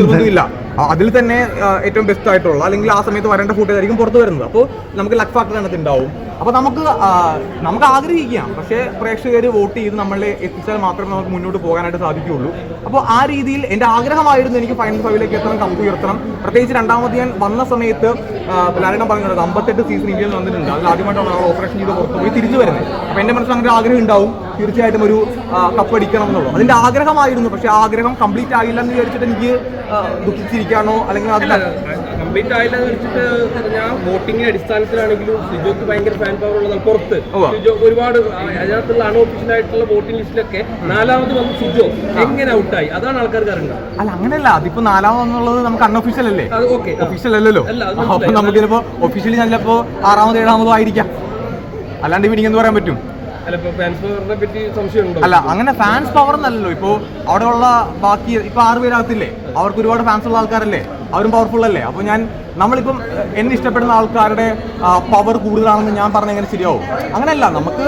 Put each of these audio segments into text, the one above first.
നിർബന്ധമില്ല അതിൽ തന്നെ ഏറ്റവും ബെസ്റ്റ് ആയിട്ടുള്ള അല്ലെങ്കിൽ ആ സമയത്ത് വരേണ്ട ഫുട്ടേജ് ആയിരിക്കും പുറത്ത് വരുന്നത്. അപ്പോൾ നമുക്ക് ലക്ക് ഫാക്ടർ അതിനകത്ത് ഉണ്ടാവും അപ്പോൾ നമുക്ക് നമുക്ക് ആഗ്രഹിക്കാം. പക്ഷേ പ്രേക്ഷകർ വോട്ട് ചെയ്ത് നമ്മളെ എത്തിച്ചാൽ മാത്രമേ നമുക്ക് മുന്നോട്ട് പോകാനായിട്ട് സാധിക്കുകയുള്ളൂ. അപ്പോൾ ആ രീതിയിൽ എന്റെ ആഗ്രഹമായിരുന്നു എനിക്ക് ഫൈനൽ ഫൈവിലേക്ക് എത്തണം കപ്പ് ഉയർത്തണം. പ്രത്യേകിച്ച് രണ്ടാമത് ഞാൻ വന്ന സമയത്ത് ലാലേട്ടൻ പറഞ്ഞത് അമ്പത്തെട്ട് സീസൺ ഇന്ത്യയിൽ വന്നിട്ടുണ്ട്. അതിൽ ആദ്യമായിട്ടാണ് നമ്മൾ ഓപ്പറേഷൻ ചെയ്ത് പുറത്തുപോയി തിരിച്ചു വരുന്നത്. അപ്പോൾ എന്റെ മനസ്സിൽ അങ്ങനെ ആഗ്രഹം ഉണ്ടാവും. തീർച്ചയായിട്ടും ഒരു കപ്പ് അടിക്കണം എന്നുള്ളത്. അതിന്റെ ആഗ്രഹമായിരുന്നു പക്ഷേ ആഗ്രഹം കംപ്ലീറ്റ് ആയില്ല എന്ന് വിചാരിച്ചിട്ട് എനിക്ക് ആ, ദുഃഖിച്ചിരിക്കാനോ അല്ലെങ്കിൽ കംപ്ലീറ്റ് ആയില്ല എന്ന് വെച്ചിട്ട് ഞാൻ വോട്ടിങ്ങിന്റെ അടിസ്ഥാനത്തിലാണെങ്കിലും സിജോക്ക് ഭയങ്കര ഫാൻ പവർ ഉള്ളതാണ് പുറത്ത്. സിജോ ഒരുപാട് അതിനകത്തുള്ള അൺഒഫീഷ്യൽ ആയിട്ടുള്ള വോട്ടിംഗ് ലിസ്റ്റിലൊക്കെ നാലാമത് വന്ന് സിജോ. എങ്ങനെ ഔട്ടായി? അതാണ് ആൾക്കാർക്ക് അറിയുന്നത് അല്ല അങ്ങനെയല്ല. അതിപ്പോ നാലാമെന്നുള്ളത് നമുക്ക് അൺഒഫീഷ്യൽ അല്ലേ? ഒഫീഷ്യൽ അല്ലല്ലോ. അല്ല, അപ്പൊ. നമുക്ക് ചിലപ്പോ ഒഫീഷ്യലി ചിലപ്പോ ആറാമത് ഏഴാമതോ ആയിരിക്കാം. അല്ലാണ്ട് പിന്നെ എന്ത് പറയാൻ പറ്റും? അല്ല അങ്ങനെ ഫാൻസ് പവർ എന്നല്ലല്ലോ ഇപ്പോ അവിടെയുള്ള ബാക്കി ഇപ്പൊ ആറ് പേരകത്തില്ലേ അവർക്ക് ഒരുപാട് ഫാൻസ് ഉള്ള ആൾക്കാരല്ലേ? അവരും പവർഫുൾ അല്ലേ? അപ്പൊ ഞാൻ നമ്മളിപ്പം എന്നെ ഇഷ്ടപ്പെടുന്ന ആൾക്കാരുടെ പവർ കൂടുതലാണെന്ന് ഞാൻ പറഞ്ഞ എങ്ങനെ ശരിയാവും? അങ്ങനെയല്ല നമുക്ക്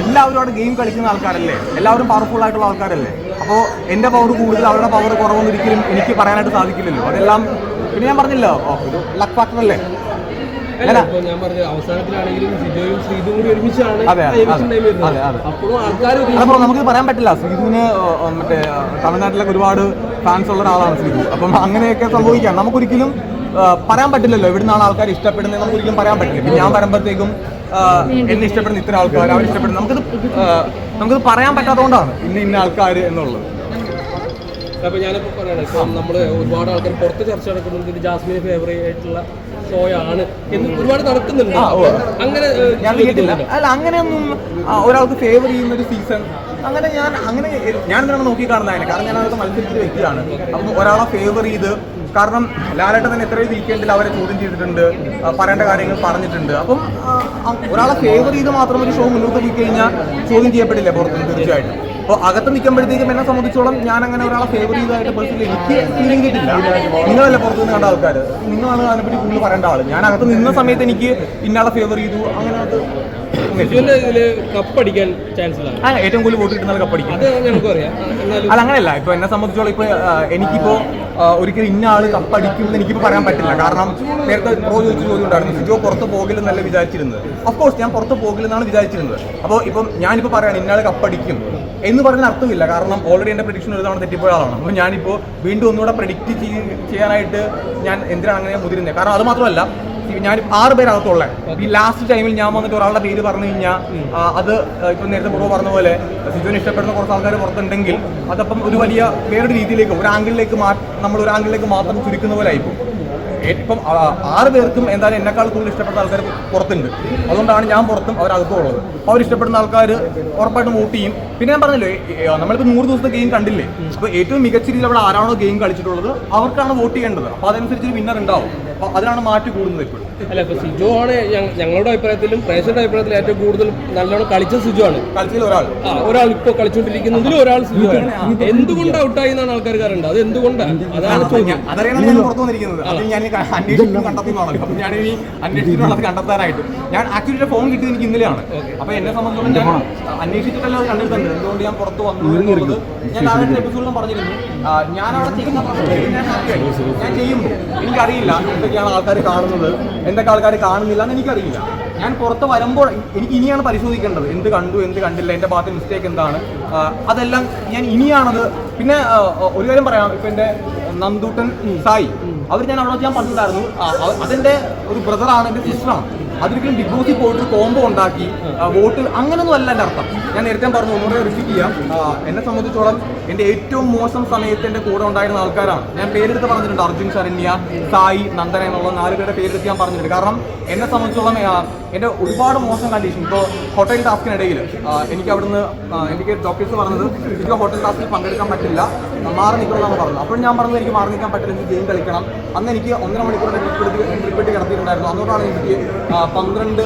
എല്ലാവരും അവിടെ ഗെയിം കളിക്കുന്ന ആൾക്കാരല്ലേ? എല്ലാവരും പവർഫുൾ ആയിട്ടുള്ള ആൾക്കാരല്ലേ? അപ്പോൾ എന്റെ പവർ കൂടുതൽ അവരുടെ പവർ കുറവൊന്നും ഒരിക്കലും എനിക്ക് പറയാനായിട്ട് സാധിക്കില്ലല്ലോ. അതെല്ലാം പിന്നെ ഞാൻ പറഞ്ഞില്ലോ ലക്ക് ഫാക്ടർ അല്ലേ? അപ്പോഴും നമുക്ക് പറയാൻ പറ്റില്ല. ശ്രീധുവിന് മറ്റേ തമിഴ്നാട്ടിലൊക്കെ ഒരുപാട് ഫാൻസ് ഉള്ള ഒരാളാണ് ശ്രീധു അപ്പം അങ്ങനെയൊക്കെ സംഭവിക്കാം. നമുക്കൊരിക്കലും പറയാൻ പറ്റില്ലല്ലോ എവിടുന്നാണ് ആൾക്കാർ ഇഷ്ടപ്പെടുന്നത് നമുക്ക് ഒരിക്കലും പറയാൻ പറ്റില്ല. ഇപ്പം ഞാൻ വരുമ്പോഴത്തേക്കും എന്നെ ഇഷ്ടപ്പെടുന്ന ഇത്ര ആൾക്കാർ അവർ ഇഷ്ടപ്പെടുന്ന നമുക്കത് നമുക്കത് പറയാൻ പറ്റാത്തതുകൊണ്ടാണ് ഇന്ന ഇന്ന ആൾക്കാർ എന്നുള്ളത്. അപ്പൊ ഞാനിപ്പോ പറയണേ ഇപ്പം നമ്മൾ ഒരുപാട് ആൾക്കാർ പുറത്ത് ചർച്ച നടക്കുന്നുണ്ട്. ഇത് ജാസ്മിന് ഫേവറേറ്റ് ആയിട്ടുള്ള ആണ് എന്ന് ഒരുപാട് നടക്കുന്നുണ്ട്. അങ്ങനെ ഞാൻ കേട്ടില്ല അല്ല അങ്ങനെയൊന്നും ഒരാൾക്ക് ഫേവർ ചെയ്യുന്ന ഒരു സീസൺ അങ്ങനെ ഞാൻ അങ്ങനെ ഞാൻ എന്തിനാണ് നോക്കി കാണുന്നതിന് കാരണം ഞാൻ അതൊക്കെ മത്സരിച്ചൊരു വ്യക്തിയാണ്. അപ്പം ഒരാളെ ഫേവർ ചെയ്ത് കാരണം ലാലേട്ടൻ തന്നെ എത്രയോ വീക്കെൻഡിൽ അവരെ ചോദ്യം ചെയ്തിട്ടുണ്ട് പറയേണ്ട കാര്യങ്ങൾ പറഞ്ഞിട്ടുണ്ട്. അപ്പം ഒരാളെ ഫേവർ ചെയ്ത് മാത്രം ഒരു ഷോ മുന്നോട്ട് പോയി കഴിഞ്ഞാൽ ചോദ്യം ചെയ്യപ്പെടില്ല പുറത്തുനിന്ന് തീർച്ചയായിട്ടും. അപ്പോൾ അകത്ത് നിൽക്കുമ്പോഴത്തേക്കും എന്നെ സംബന്ധിച്ചോളം ഞാൻ അങ്ങനെ ഒരാളെ ഫേവർ ചെയ്തതായിട്ട് പേഴ്സണലി എനിക്ക് ഫീലിംഗ് കിട്ടില്ല നിങ്ങളല്ല പുറത്തുനിന്ന് കണ്ട ആൾക്കാർ നിങ്ങളാണ് അതിനെപ്പറ്റി കൂടുതൽ പറയേണ്ട ആൾ ഞാൻ അകത്ത് നിന്ന സമയത്ത് എനിക്ക് ഇന്നാളെ ഫേവർ ചെയ്തു. അങ്ങനെ കപ്പടിക്കാൻ ചാൻസ് ഏറ്റവും കൂടുതൽ വോട്ട് കിട്ടുന്ന കപ്പടിക്കും അത് ഞങ്ങൾക്ക് അറിയാം. എന്നാലും അല്ല അങ്ങനെയല്ല. ഇപ്പൊ എന്നെ സംബന്ധിച്ചോളം ഇപ്പൊ എനിക്കിപ്പോ ഒരിക്കലും ഇന്ന ആൾ കപ്പടിക്കും എന്ന് എനിക്കിപ്പോ പറയാൻ പറ്റില്ല. കാരണം നേരത്തെ പ്രോ ചോദിച്ച ചോദ്യം ഉണ്ടായിരുന്നു. സിജോ പുറത്ത് പോകില്ലെന്നല്ല വിചാരിച്ചിരുന്നത്? അഫ്കോഴ്സ് ഞാൻ പുറത്ത് പോകില്ലെന്നാണ് വിചാരിച്ചിരുന്നത്. അപ്പോൾ ഇപ്പം ഞാനിപ്പോൾ പറയാണ് ഇന്നാൾ കപ്പടിക്കും എന്ന് പറയുന്ന അർത്ഥമില്ല. കാരണം ഓൾറെഡി എന്റെ പ്രഡിക്ഷൻ ഒരു തവണ തെറ്റിപ്പോയ ആളാണ്. അപ്പോൾ ഞാനിപ്പോൾ വീണ്ടും ഒന്നുകൂടെ പ്രഡിക്റ്റ് ചെയ്യാനായിട്ട് ഞാൻ എന്തിനാണ് അങ്ങനെ മുതിരുന്നത് കാരണം അത് മാത്രമല്ല ഞാൻ ആറ് പേരകത്തുള്ള. ഈ ലാസ്റ്റ് ടൈമിൽ ഞാൻ വന്നിട്ട് ഒരാളുടെ പേര് പറഞ്ഞു കഴിഞ്ഞാൽ അത് ഇപ്പൊ നേരത്തെ പൂർവ പറഞ്ഞ പോലെ സിജുവിന് ഇഷ്ടപ്പെടുന്ന കുറച്ച് ആൾക്കാർ പുറത്തുണ്ടെങ്കിൽ അതപ്പം ഒരു വലിയ വേറൊരു രീതിയിലേക്ക് ഒരു ആംഗിളിലേക്ക് നമ്മൾ ഒരു ആംഗിളിലേക്ക് മാത്രം ചുരുക്കുന്ന പോലെ ആയിപ്പോ ഇപ്പം ആറ് പേർക്കും എന്തായാലും എന്നെക്കാൾ കൂടുതൽ ഇഷ്ടപ്പെട്ട ആൾക്കാർ പുറത്തുണ്ട്. അതുകൊണ്ടാണ് ഞാൻ പുറത്തും അവരകത്തും ഉള്ളത്. അപ്പോൾ അവർ ഇഷ്ടപ്പെടുന്ന ആൾക്കാർ ഉറപ്പായിട്ടും വോട്ട് ചെയ്യും. പിന്നെ ഞാൻ പറഞ്ഞല്ലോ നമ്മളിപ്പോൾ നൂറ് ദിവസത്തെ ഗെയിം കണ്ടില്ലേ? അപ്പോൾ ഏറ്റവും മികച്ച രീതിയിൽ അവിടെ ആരാണോ ഗെയിം കളിച്ചിട്ടുള്ളത് അവർക്കാണ് വോട്ട് ചെയ്യേണ്ടത്. അപ്പോൾ അതനുസരിച്ച് വിന്നർ ഉണ്ടാവും. അതിനാണ് മാറ്റി കൂടുന്നത് ഇപ്പോഴും. അല്ല ഇപ്പൊ സിജു ആണ് ഞങ്ങ- ഞങ്ങളുടെ അഭിപ്രായത്തിലും പ്രേക്ഷകരുടെ അഭിപ്രായത്തിലും ഏറ്റവും കൂടുതൽ നല്ലോണം കളിച്ച സിജു ആണ്. കളിച്ചതിൽ ഒരാൾ. ആ ഒരാൾ ഇപ്പൊ കളിച്ചോണ്ടിരിക്കുന്നതിൽ ഒരാൾ സിജു ആണ്. എന്തുകൊണ്ട് ഔട്ടായി എന്നാണ് ആൾക്കാർ കാരണം അത് എന്തുകൊണ്ടാണ് അതാണ് ചോദ്യം. അതറിയണം ഞാൻ പുറത്തു വന്നിരിക്കുന്നത്. അത് ഞാൻ ഈ അന്വേഷിച്ചു കണ്ടെത്തുന്നതാണല്ലോ അപ്പൊ ഞാൻ ഇനി അന്വേഷിച്ചിട്ടുള്ളത് കണ്ടെത്താനായിട്ട്. ഞാൻ ആക്ച്വലി ഫോൺ കിട്ടിയത് എനിക്ക് ഇന്നലെയാണ്. അപ്പൊ എന്നെ സംബന്ധിച്ചിടത്തോളം ഞാൻ അന്വേഷിച്ചിട്ടല്ല അത് എന്തുകൊണ്ട് ഞാൻ പുറത്ത് വന്നു എന്നുള്ളത് ഞാൻ ആദ്യത്തെ എപ്പിസോഡിലും പറഞ്ഞിരുന്നു. ഞാൻ അവിടെ ചെയ്യുന്ന. ഞാൻ ചെയ്യുമ്പോൾ എനിക്കറിയില്ല. എന്തൊക്കെയാണ് ആൾക്കാർ കാണുന്നത്. എന്തൊക്കെ ആൾക്കാർ കാണുന്നില്ല എന്ന് എനിക്കറിയില്ല. ഞാൻ പുറത്ത് വരുമ്പോൾ എനിക്ക് ഇനിയാണ് പരിശോധിക്കേണ്ടത്. എന്ത് കണ്ടു എന്ത് കണ്ടില്ല എന്റെ ഭാഗത്ത് മിസ്റ്റേക്ക് എന്താണ്? അതെല്ലാം ഞാൻ ഇനിയാണത്. പിന്നെ ഒരു കാര്യം പറയാം. ഇപ്പം എന്റെ നന്ദൂട്ടൻ സായി അവർ ഞാൻ അവിടെ ഞാൻ പറഞ്ഞിട്ടുണ്ടായിരുന്നു. അതിന്റെ ഒരു ബ്രദറാണ് എന്റെ സിസ്റ്ററാണ് അതൊരിക്കലും ബിഗ് ബോസിൽ പോയിട്ട് കോംബോ ഉണ്ടാക്കി വോട്ട് അങ്ങനൊന്നും അല്ല എന്റെ അർത്ഥം. ഞാൻ നേരത്തെ പറഞ്ഞു ഒന്നുകൂടെ റിപ്പീറ്റ് ചെയ്യാം. എന്നെ സംബന്ധിച്ചോളം എന്റെ ഏറ്റവും മോശം സമയത്ത് എന്റെ കൂടെ ഉണ്ടായിരുന്ന ആൾക്കാരാണ്. ഞാൻ പേരെടുത്ത് പറഞ്ഞിട്ടുണ്ട് അർജുൻ ശരണ്യ സായി നന്ദന എന്നുള്ള നാല് പേരുടെ പേരെടുത്ത് ഞാൻ പറഞ്ഞിട്ടുണ്ട്. കാരണം എന്നെ സംബന്ധിച്ചോളം എന്റെ ഒരുപാട് മോശം കണ്ടീഷൻ. ഇപ്പോൾ ഹോട്ടൽ ടാസ്കിനിടയിൽ എനിക്ക് അവിടുന്ന് എനിക്ക് ഡോക്ടേഴ്സ് പറഞ്ഞത് എനിക്ക് ഹോട്ടൽ ടാസ്കിൽ പങ്കെടുക്കാൻ പറ്റില്ല. മാറി നിൽക്കണമെന്നാണ് പറഞ്ഞത്. അപ്പോൾ ഞാൻ പറഞ്ഞത് എനിക്ക് മാറി നിൽക്കാൻ പറ്റില്ല എനിക്ക് ഗെയിം കളിക്കണം. അന്ന് എനിക്ക് ഒന്നര മണിക്കൂറിന്റെ ട്രിപ്പ് എടുത്ത് ട്രിപ്പ് എടുത്ത് കിടത്തിയിട്ടുണ്ടായിരുന്നു. അതുകൊണ്ടാണ് എനിക്ക് പന്ത്രണ്ട്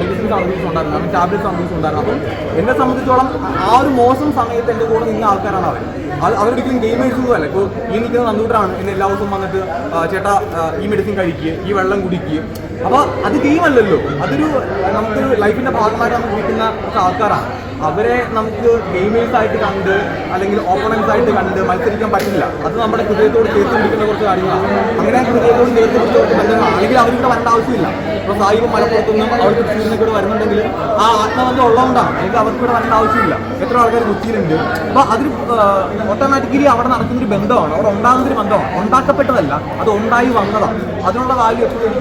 മെഡിസിൻസ് അൺയൂസ് ഉണ്ടായിരുന്നത്. ടാബ്ലറ്റ്സ് അൺയൂസ് ഉണ്ടായിരുന്നു അപ്പം എന്നെ സംബന്ധിച്ചോളം ആ ഒരു മോശം സമയത്ത് എന്റെ കൂടെ നിന്ന ആൾക്കാരാണ് അവർ അവരൊരിക്കലും ഗെയിം എഴുതുന്നതല്ല ഇപ്പോൾ ഈ നിൽക്കുന്ന നന്ദൂട്ടറാണ് എന്നെ എല്ലാ ദിവസവും വന്നിട്ട് ചേട്ടാ ഈ മെഡിസിൻ കഴിക്കുക ഈ വെള്ളം കുടിക്കുക അപ്പോൾ അത് ഗെയിമല്ലല്ലോ അതൊരു നമുക്കൊരു ലൈഫിന്റെ ഭാഗമായിട്ട് നമുക്ക് കിട്ടുന്ന ആൾക്കാരാണ്. അവരെ നമുക്ക് ഗെയിമേഴ്സ് ആയിട്ട് കണ്ട് അല്ലെങ്കിൽ ഓപ്പണൻസ് ആയിട്ട് കണ്ട് മത്സരിക്കാൻ പറ്റില്ല. അത് നമ്മുടെ ഹൃദയത്തോട് ചേർത്ത് പിടിക്കുന്ന കുറച്ച് കാര്യങ്ങളാണ്. അങ്ങനെ ഹൃദയത്തോട് ചേർത്ത് പിടിച്ച കുറച്ച് അവർക്ക് വരേണ്ട ആവശ്യമില്ല. ഇപ്പോൾ സായിബ് മലപ്പുറത്തുനിന്നും അവർക്ക് തൃശ്ശൂരിനൊക്കെ ഇവിടെ വരുന്നുണ്ടെങ്കിൽ ആ ആത്മബന്ധം ഉള്ളതുകൊണ്ടാണ്. അല്ലെങ്കിൽ അവർക്ക് ഇവിടെ വരേണ്ട ആവശ്യമില്ല. എത്ര ആൾക്കാർ കൊച്ചിയിലുണ്ട്. അപ്പോൾ അതൊരു ഓട്ടോമാറ്റിക്കലി അവിടെ നടക്കുന്നൊരു ബന്ധമാണ്. അവിടെ ഉണ്ടാകുന്നൊരു ബന്ധമാണ്. ഉണ്ടാക്കപ്പെട്ടതല്ല. അത് ഉണ്ടായി വന്നതാണ്. അതിനുള്ള വാല്യൂ എപ്പോഴും